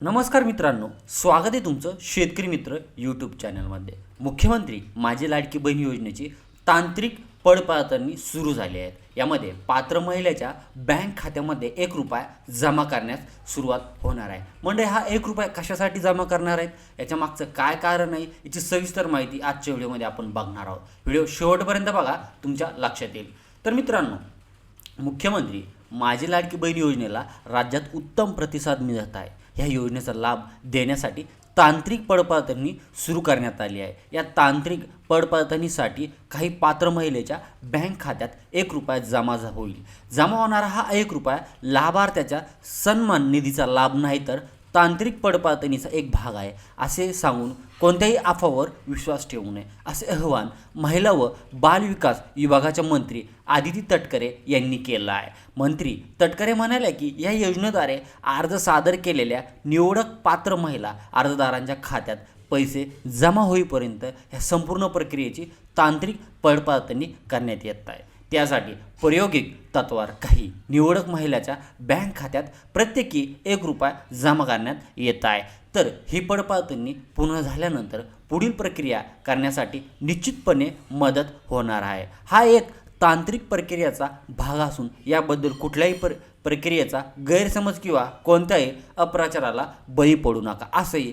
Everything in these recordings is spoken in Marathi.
नमस्कार मित्रांनो स्वागत आहे तुमचं शेतकरी मित्र यूट्यूब चॅनलमध्ये मुख्यमंत्री माझी लाडकी बहीण योजनेची तांत्रिक पडताळणी सुरू झाली आहे. यामध्ये पात्र महिलेच्या बँक खात्यामध्ये एक रुपया जमा करण्यास सुरुवात होणार आहे. म्हणजे हा एक रुपया कशासाठी जमा करणार आहेत? याच्या मागचं काय कारण आहे? याची सविस्तर माहिती आजच्या व्हिडिओमध्ये आपण बघणार आहोत. व्हिडिओ शेवटपर्यंत बघा तुमच्या लक्षात येईल. तर मित्रांनो मुख्यमंत्री माझी लाडकी बहीण योजनेला राज्यात उत्तम प्रतिसाद मिळत आहे. ह्या योजनेचा लाभ देण्यासाठी तांत्रिक पडताळणी सुरू करण्यात आली आहे. या तांत्रिक पडताळणीसाठी काही पात्र महिलेच्या बँक खात्यात एक रुपया जमा होईल. जमा होणारा हा एक रुपया लाभार्थ्याच्या सन्मान निधीचा लाभ नाही तर तांत्रिक पडताळणीचा एक भाग आहे. असे सांगून कोणत्याही अफवावर विश्वास ठेवू नये. असे आवाहन महिला व बालविकास विभागाच्या मंत्री आदिती तटकरे यांनी केलं आहे. मंत्री तटकरे म्हणाले की या योजनेद्वारे अर्ज सादर केलेल्या निवडक पात्र महिला अर्जदारांच्या खात्यात पैसे जमा होईपर्यंत ह्या संपूर्ण प्रक्रियेची तांत्रिक पडताळणी करण्यात येत आहे. त्यासाठी प्रायोगिक तत्वावर काही निवडक महिलाच्या बँक खात्यात प्रत्येकी एक रुपया जमा करण्यात येत आहे. तर ही पडताळणी पूर्ण झाल्यानंतर पुढील प्रक्रिया करण्यासाठी निश्चितपणे मदत होणार आहे. हा एक तांत्रिक प्रक्रियेचा भाग असून याबद्दल कुठल्याही प्र प्रक्रियेचा गैरसमज किंवा कोणत्याही अप्रचाराला बळी पडू नका. असंही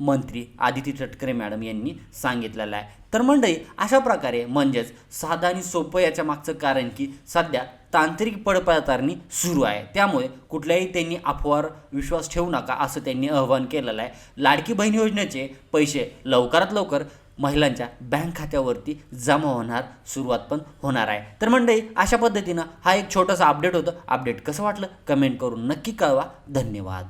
मंत्री आदिती तटकरे मॅडम यांनी सांगितलेलं आहे. तर मंडळी अशा प्रकारे म्हणजेच साधं आणि सोपं याच्या मागचं कारण की सध्या तांत्रिक पडपडतारणी सुरू आहे. त्यामुळे कुठल्याही त्यांनी अफवावर विश्वास ठेवू नका असं त्यांनी आवाहन केलेलं आहे. लाडकी बहीण योजनेचे पैसे लवकरात लवकर महिलांच्या बँक खात्यावरती जमा होणार सुरुवात पण होणार आहे. तर मंडळी अशा पद्धतीनं हा एक छोटासा अपडेट होतं. अपडेट कसं वाटलं? कमेंट करून नक्की कळवा. धन्यवाद.